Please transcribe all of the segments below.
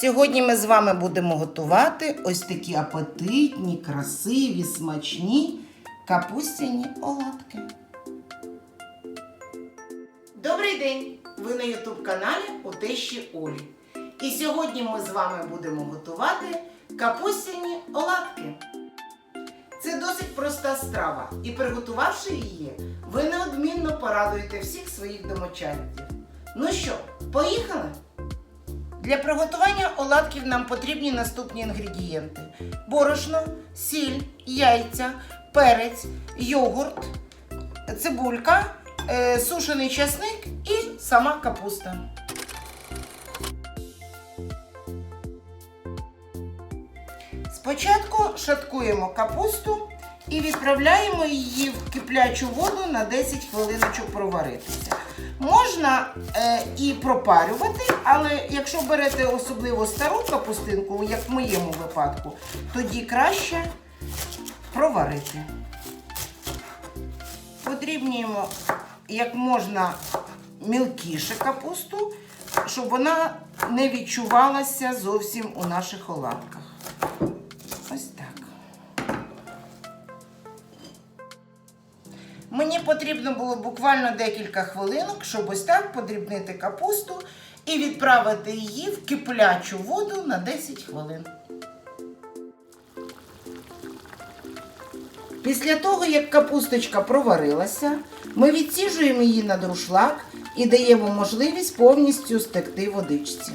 Сьогодні ми з вами будемо готувати ось такі апетитні, красиві, смачні капустяні оладки. Добрий день! Ви на Ютуб каналі у Олі. І сьогодні ми з вами будемо готувати капустяні оладки. Це досить проста страва, і приготувавши її, ви неодмінно порадуєте всіх своїх домочадців. Ну що, поїхали? Для приготування оладків нам потрібні наступні інгредієнти: борошно, сіль, яйця, перець, йогурт, цибулька, е, сушений часник і сама капуста. Спочатку шаткуємо капусту і відправляємо її в киплячу воду на 10 хвилиночок проваритися. Можна е, і пропарювати, але якщо берете особливо стару капустинку, як в моєму випадку, тоді краще проварити. Подрібнюємо як можна мілкіше капусту, щоб вона не відчувалася зовсім у наших оладках. Мені потрібно було буквально декілька хвилинок, щоб ось так подрібнити капусту і відправити її в киплячу воду на 10 хвилин. Після того, як капусточка проварилася, ми відсіжуємо її на друшлак і даємо можливість повністю стекти водичці.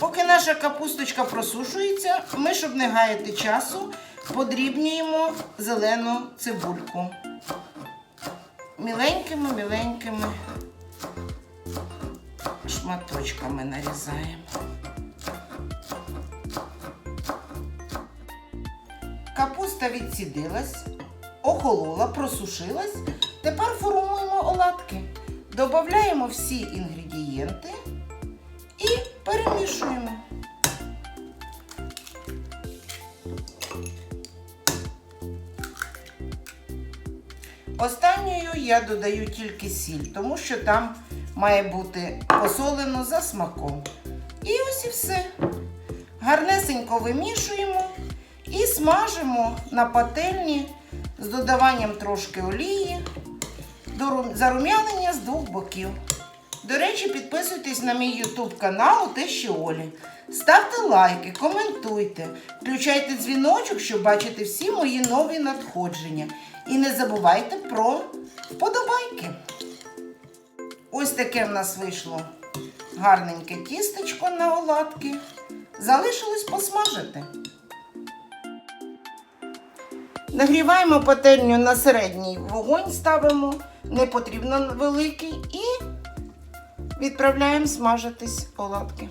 Поки наша капусточка просушується, ми, щоб не гаяти часу, подрібнюємо зелену цибульку. Міленькими-міленькими шматочками нарізаємо. Капуста відсідилась, охолола, просушилась. Тепер формуємо оладки. Додаємо всі інгредієнти і перемішуємо. Останньою я додаю тільки сіль, тому що там має бути посолено за смаком. І ось і все. Гарнесенько вимішуємо і смажимо на пательні з додаванням трошки олії до зарум'янення з двох боків. До речі, підписуйтесь на мій YouTube канал Тещі Олі. Ставте лайки, коментуйте, включайте дзвіночок, щоб бачити всі мої нові надходження. І не забувайте про вподобайки. Ось таке в нас вийшло гарненьке тістечко на оладки. Залишилось посмажити. Нагріваємо пательню на середній вогонь, ставимо, не потрібно великий, і відправляємо смажитись оладки.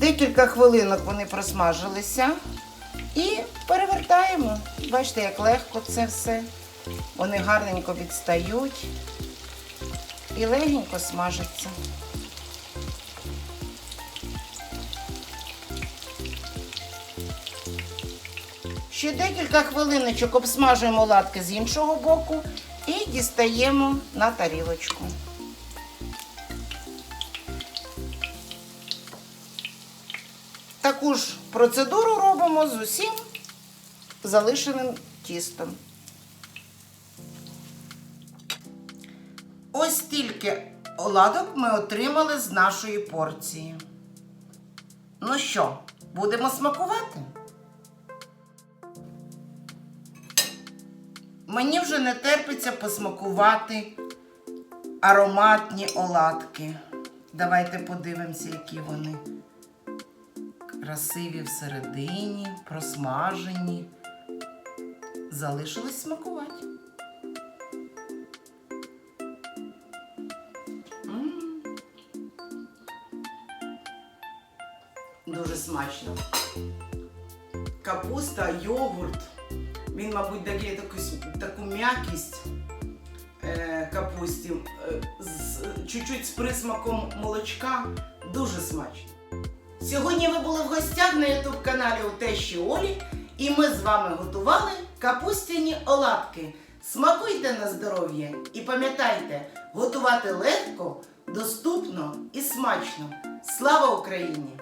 Декілька хвилинок вони просмажилися і перевертаємо. Бачите, як легко це все. Вони гарненько відстають і легенько смажаться. Ще декілька хвилиночок обсмажуємо оладки з іншого боку і дістаємо на тарілочку. Таку ж процедуру робимо з усім залишеним тістом. Ось стільки оладок ми отримали з нашої порції. Ну що, будемо смакувати? Мені вже не терпиться посмакувати ароматні оладки. Давайте подивимося, які вони красиві всередині, просмажені. Залишилось смакувати. Дуже смачно. Капуста, йогурт. Він, мабуть, дає таку, таку м'якість е, капусті е, чуть-чуть з присмаком молочка. Дуже смачно. Сьогодні ви були в гостях на ютуб каналі у Тещі Олі. І ми з вами готували капустяні оладки. Смакуйте на здоров'я і пам'ятайте, готувати легко, доступно і смачно. Слава Україні!